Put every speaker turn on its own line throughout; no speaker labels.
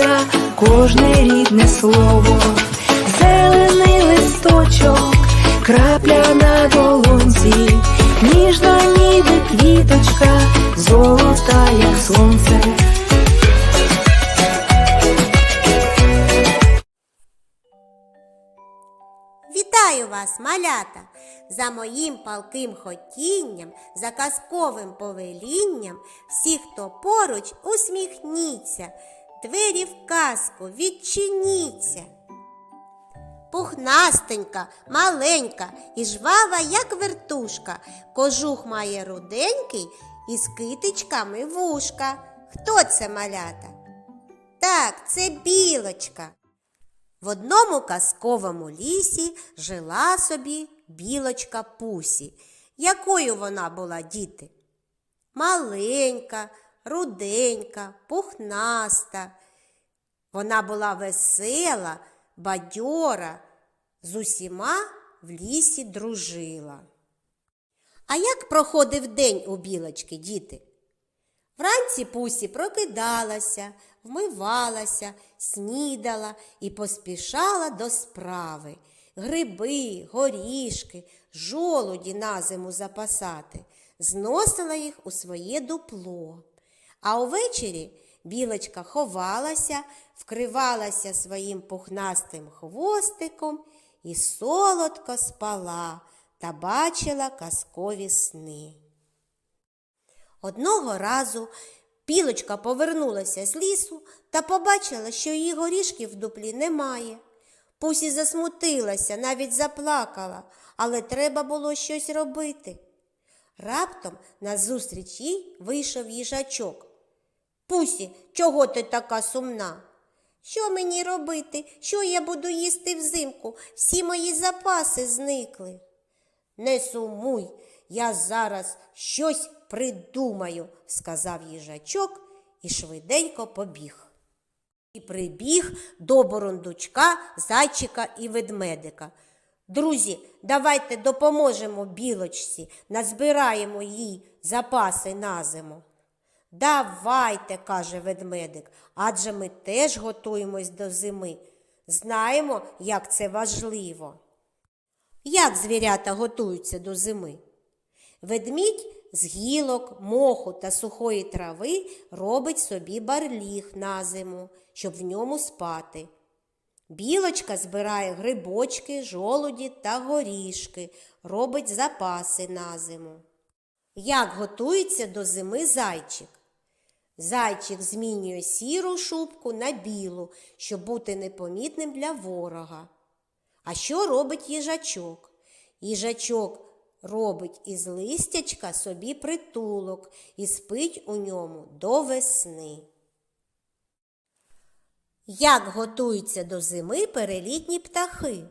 вчиться кожне рідне слово, зелений листочок, крапля на долонці, ніжна ніби квіточка, золота, як сонце.
Вітаю вас, малята! За моїм палким хотінням, за казковим повелінням, всі, хто поруч, усміхніться, двері в казку відчиніться. Пухнастенька, маленька і жвава, як вертушка, кожух має руденький і з китичками вушка. Хто це малята? Так, це білочка. В одному казковому лісі жила собі білочка Пусі. Якою вона була, діти? Маленька, руденька, пухнаста. Вона була весела, бадьора, з усіма в лісі дружила. А як проходив день у білочки, діти? Вранці Пусі прокидалася, вмивалася, снідала і поспішала до справи. Гриби, горішки, жолуді на зиму запасати, зносила їх у своє дупло. А увечері білочка ховалася, вкривалася своїм пухнастим хвостиком і солодко спала та бачила казкові сни. Одного разу білочка повернулася з лісу та побачила, що її горішків в дуплі немає. Пусі засмутилася, навіть заплакала, але треба було щось робити. Раптом назустріч їй вийшов їжачок. Пусі, чого ти така сумна? Що мені робити? Що я буду їсти взимку? Всі мої запаси зникли. Не сумуй, я зараз щось придумаю, сказав їжачок і швиденько побіг. І прибіг до бурундучка, зайчика і ведмедика. Друзі, давайте допоможемо білочці, назбираємо їй запаси на зиму. Давайте, каже ведмедик, адже ми теж готуємось до зими. Знаємо, як це важливо. Як звірята готуються до зими? Ведмідь з гілок, моху та сухої трави робить собі барліг на зиму, щоб в ньому спати. Білочка збирає грибочки, жолуді та горішки, робить запаси на зиму. Як готується до зими зайчик? Зайчик змінює сіру шубку на білу, щоб бути непомітним для ворога. А що робить їжачок? Їжачок робить із листячка собі притулок і спить у ньому до весни. Як готуються до зими перелітні птахи?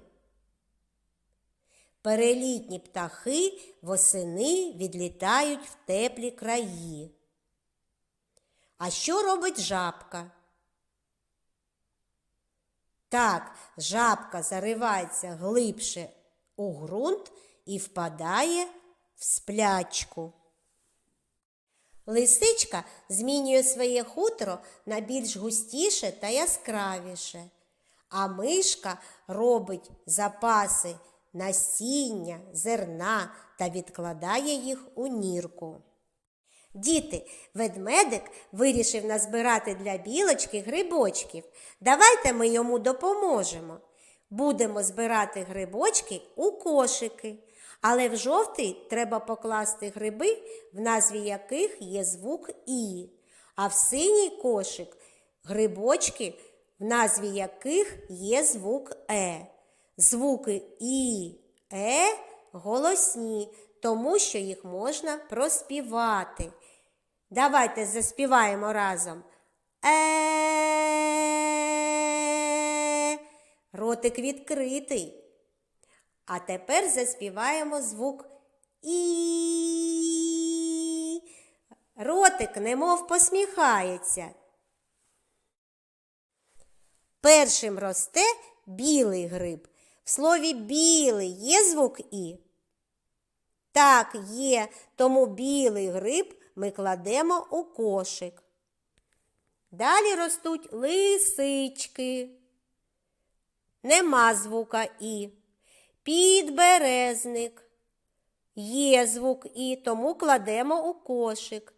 Перелітні птахи восени відлітають в теплі краї. А що робить жабка? Так, жабка заривається глибше у ґрунт і впадає в сплячку. Лисичка змінює своє хутро на більш густіше та яскравіше, а мишка робить запаси насіння, зерна та відкладає їх у нірку. Діти, ведмедик вирішив назбирати для білочки грибочків. Давайте ми йому допоможемо. Будемо збирати грибочки у кошики, але в жовтий треба покласти гриби, в назві яких є звук І, а в синій кошик грибочки, в назві яких є звук Е. Звуки І, Е голосні, тому що їх можна проспівати. Давайте заспіваємо разом. Е. Ротик відкритий. А тепер заспіваємо звук І. Ротик немов посміхається. Першим росте білий гриб. В слові білий є звук І? Так, є, тому білий гриб ми кладемо у кошик. Далі ростуть лисички. Нема звука І. Підберезник. Є звук І, тому кладемо у кошик.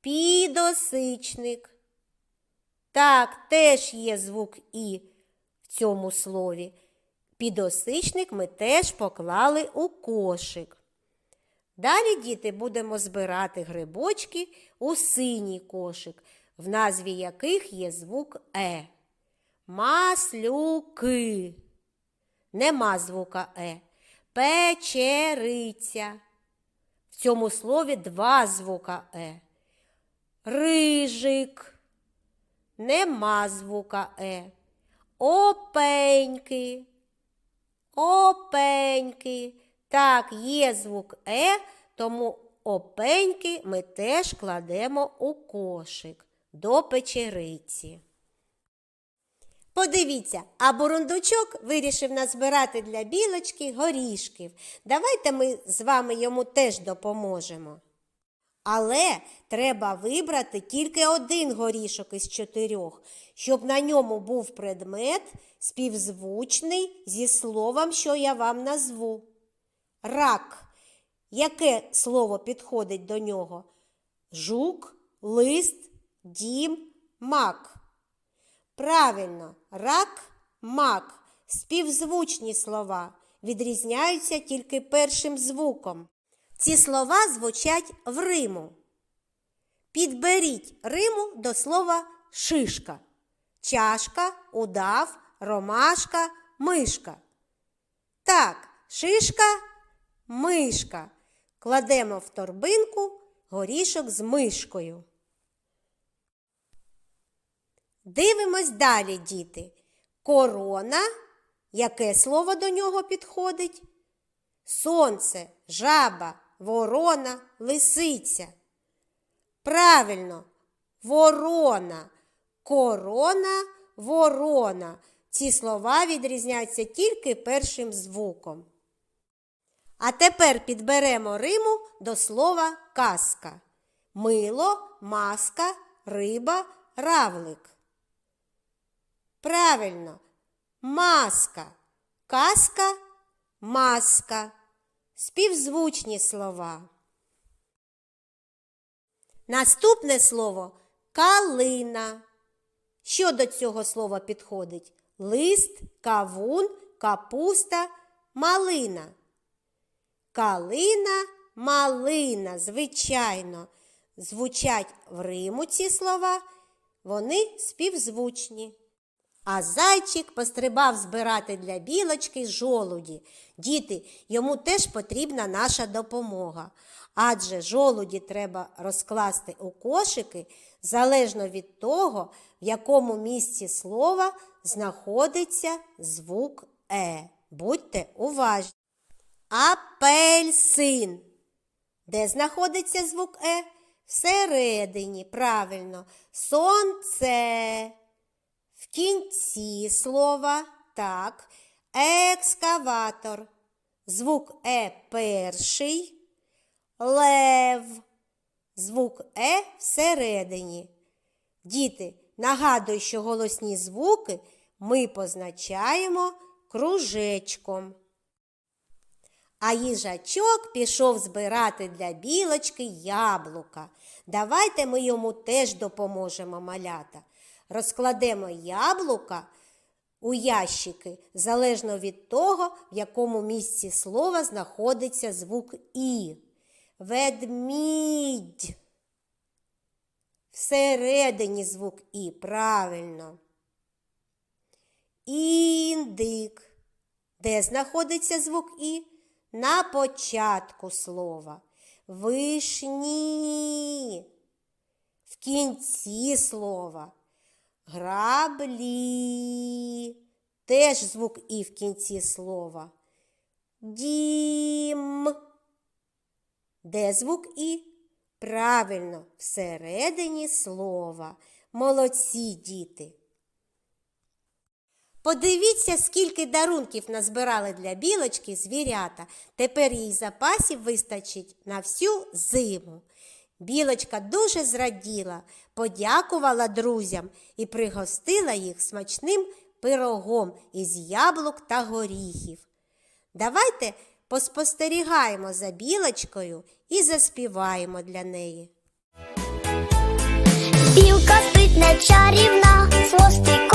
Підосичник. Так, теж є звук І в цьому слові. Підосичник ми теж поклали у кошик. Далі, діти, будемо збирати грибочки у синій кошик, в назві яких є звук Е. Маслюки. Нема звука Е. Печериця. В цьому слові два звука Е. Рижик. Нема звука Е. Опеньки. Опеньки. Так, є звук Е, тому опеньки ми теж кладемо у кошик до печериці. Подивіться, а бурундучок вирішив назбирати для білочки горішків. Давайте ми з вами йому теж допоможемо. Але треба вибрати тільки один горішок із чотирьох, щоб на ньому був предмет співзвучний зі словом, що я вам назву. Рак. Яке слово підходить до нього? Жук, лист, дім, мак. Правильно, рак, мак. Співзвучні слова відрізняються тільки першим звуком. Ці слова звучать в Риму. Підберіть Риму до слова шишка, чашка, удав, ромашка, мишка. Так, шишка, мишка. Кладемо в торбинку горішок з мишкою. Дивимось далі, діти. Корона. Яке слово до нього підходить? Сонце, жаба, ворона, лисиця. Правильно, ворона, корона, ворона. Ці слова відрізняються тільки першим звуком. А тепер підберемо Риму до слова казка. Мило, маска, риба, равлик. Правильно, маска, казка, маска. Співзвучні слова. Наступне слово калина. Що до цього слова підходить? Лист, кавун, капуста, малина. Калина, малина, звичайно, звучать в Риму ці слова, вони співзвучні. А зайчик пострибав збирати для білочки жолуді. Діти, йому теж потрібна наша допомога. Адже жолуді треба розкласти у кошики залежно від того, в якому місці слова знаходиться звук Е. Будьте уважні. Апельсин. Де знаходиться звук Е? Всередині, правильно. Сонце. В кінці слова так. Екскаватор. Звук Е перший. Лев. Звук Е всередині. Діти, нагадую, що голосні звуки ми позначаємо кружечком. А їжачок пішов збирати для білочки яблука. Давайте ми йому теж допоможемо малята. Розкладемо яблука у ящики залежно від того, в якому місці слова знаходиться звук І. Ведмідь. Всередині звук І, правильно. Індик. Де знаходиться звук І? На початку слова. Вишні. В кінці слова. Граблі. Теж звук І в кінці слова. Дім. Де звук І? Правильно, всередині слова. Молодці діти. Подивіться, скільки дарунків назбирали для білочки звірята. Тепер їй запасів вистачить на всю зиму. Білочка дуже зраділа, подякувала друзям і пригостила їх смачним пирогом із яблук та горіхів. Давайте поспостерігаємо за білочкою і заспіваємо для неї.
Білка спить не чарівна, хвостик